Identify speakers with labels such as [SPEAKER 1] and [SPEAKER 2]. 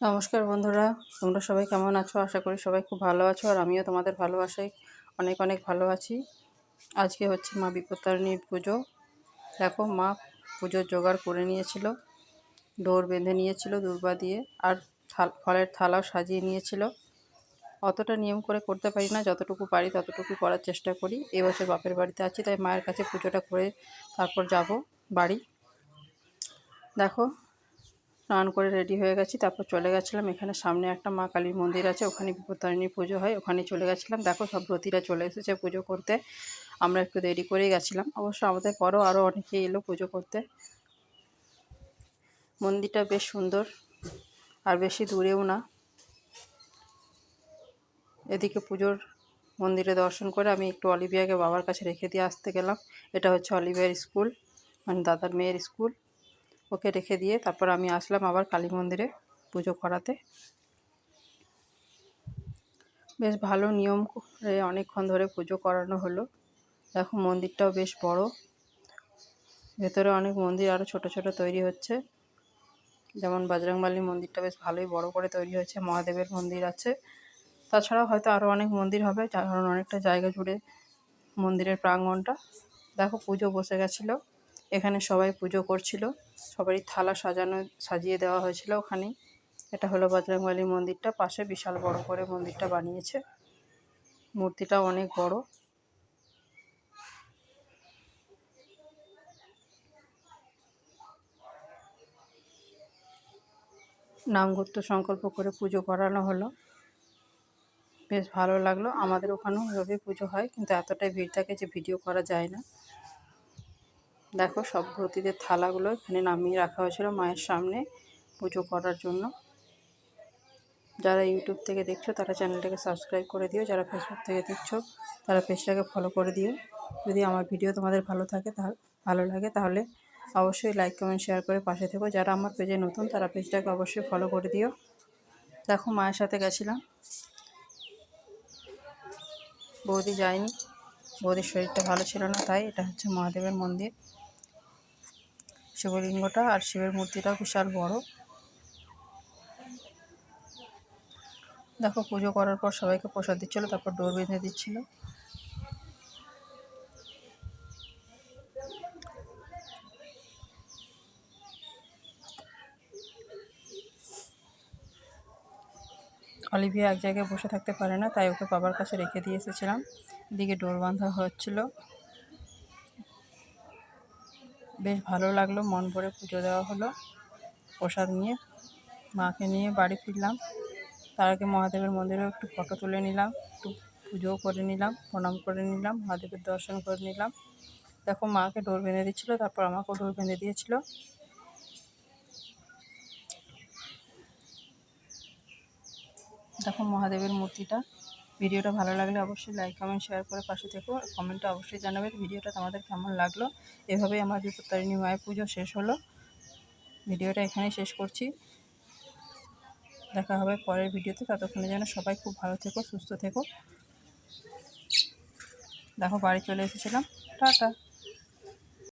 [SPEAKER 1] নমস্কার বন্ধুরা, তোমরা সবাই কেমন আছো? আশা করি সবাই খুব ভালো আছো আর আমিও তোমাদের ভালোবাসায় অনেক অনেক ভালো আছি। আজকে হচ্ছে মা বিপত্তারিণীর পুজো। দেখো, মা পুজোর জোগাড় করে নিয়েছিল, ডোর বেঁধে নিয়েছিল দুর্বা দিয়ে আর ফলের থালাও সাজিয়ে নিয়েছিল। অতটা নিয়ম করে করতে পারি না, যতটুকু পারি ততটুকু করার চেষ্টা করি। এবছর বাপের বাড়িতে আছি, তাই মায়ের কাছে পুজোটা করে তারপর যাব বাড়ি। দেখো স্নান করে রেডি হয়ে গেছি, তারপর চলে গেছিলাম এখানে সামনে একটা মা কালীর মন্দির আছে, ওখানে বিপত্তারিণী পুজো হয়, ওখানে চলে গেছিলাম। দেখো সব ব্রতীরা চলে এসেছে পুজো করতে, আমরা একটু দেরি করেই গেছিলাম। অবশ্য আমাদের পরও আরও অনেকে এলো পুজো করতে। মন্দিরটা বেশ সুন্দর, আর বেশি দূরেও না। এদিকে পুজোর মন্দিরে দর্শন করে আমি একটু অলিভিয়াকে বাবার কাছে রেখে দিয়ে আসতে গেলাম। এটা হচ্ছে অলিভিয়ার স্কুল মানে দাদার মেয়ের স্কুল। ওকে রেখে দিয়ে তারপর আমি আসলাম আবার কালী মন্দিরে পুজো করাতে। বেশ ভালো নিয়ম করে অনেকক্ষণ ধরে পুজো করানো হলো। দেখো মন্দিরটাও বেশ বড়। ভেতরে অনেক মন্দির আরও ছোট ছোট তৈরি হচ্ছে। যেমন বজরংবালী মন্দিরটা বেশ ভালোই বড় করে তৈরি হয়েছে, মহাদেবের মন্দির আছে। তাছাড়াও হয়তো আরও অনেক মন্দির হবে, কারণ অনেকটা জায়গা জুড়ে মন্দিরের প্রাঙ্গণটা দেখো পুজো বসে গেছিল। এখানে সবাই পুজো করছিল। সবারই থালা সাজানো, সাজিয়ে দেওয়া হয়েছিল ওখানেই এটা হলো বজরংবলী মন্দিরটা। পাশে বিশাল বড় করে মন্দিরটা বানিয়েছে। মূর্তিটা অনেক বড়। নামগুপ্ত সংকল্প করে পুজো করানো হলো। বেশ ভালো লাগল। আমাদের ওখানেও এভাবে পুজো হয়, কিন্তু এতটাই ভিড় থাকে যে ভিডিও করা যায় না। দেখো সব ব্রতীদের থালাগুলো এখানে নামিয়ে রাখা হয়েছিল মায়ের সামনে পুজো করার জন্য। যারা ইউটিউব থেকে দেখছ, তারা চ্যানেলটাকে সাবস্ক্রাইব করে দিও। যারা ফেসবুক থেকে দেখছ, তারা পেজটাকে ফলো করে দিও। যদি আমার ভিডিও তোমাদের ভালো থাকে তাহলে ভালো লাগে, তাহলে অবশ্যই লাইক কমেন্ট শেয়ার করে পাশে থেকো। যারা আমার পেজে নতুন, তারা পেজটাকে অবশ্যই ফলো করে দিও। দেখো মায়ের সাথে গেছিলাম। বৌদি যায়নি। বৌদির শরীরটা ভালো ছিল না, তাই এটা হচ্ছে মহাদেবের মন্দির। শিবলিঙ্গটা আর শিবের মূর্তিটাও বিশাল বড়। দেখো পুজো করার পর সবাইকে প্রসাদ দিচ্ছিল, তারপর ডোর বেঁধে দিচ্ছিল। অলিভিয়া এক জায়গায় বসে থাকতে পারে না, তাই ওকে বাবার কাছে রেখে দিয়ে এসেছিলাম। এদিকে ডোর বাঁধা হচ্ছিল। বেশ ভালো লাগল, মন ভরে পুজো দেওয়া হলো। প্রসাদ নিয়ে, মাকে নিয়ে বাড়ি ফিরলাম। তার আগে মহাদেবের মন্দিরেও একটু ফটো তুলে নিলাম, একটু পুজোও করে নিলাম, প্রণাম করে নিলাম, মহাদেবের দর্শন করে নিলাম। দেখো, মাকে ডোর বেঁধে দিচ্ছিল, তারপর আমাকেও ডোর বেঁধে দিয়েছিল। দেখো, মহাদেবের মূর্তিটা ভিডিওটা ভালো লাগলে অবশ্যই লাইক কমেন্ট শেয়ার করে পাশে থেকো। কমেন্টে অবশ্যই জানাবেন ভিডিওটা তোমাদের কেমন লাগল। এভাবেই আমার বিপত্তারিণী মায়ের পুজো শেষ হলো। ভিডিওটা এখানেই শেষ করছি। দেখা হবে পরের ভিডিওতে। ততক্ষণে যেন সবাই খুব ভালো থেকো, সুস্থ থেকো। দেখো বাড়ি চলে এসেছিলাম। টাটা।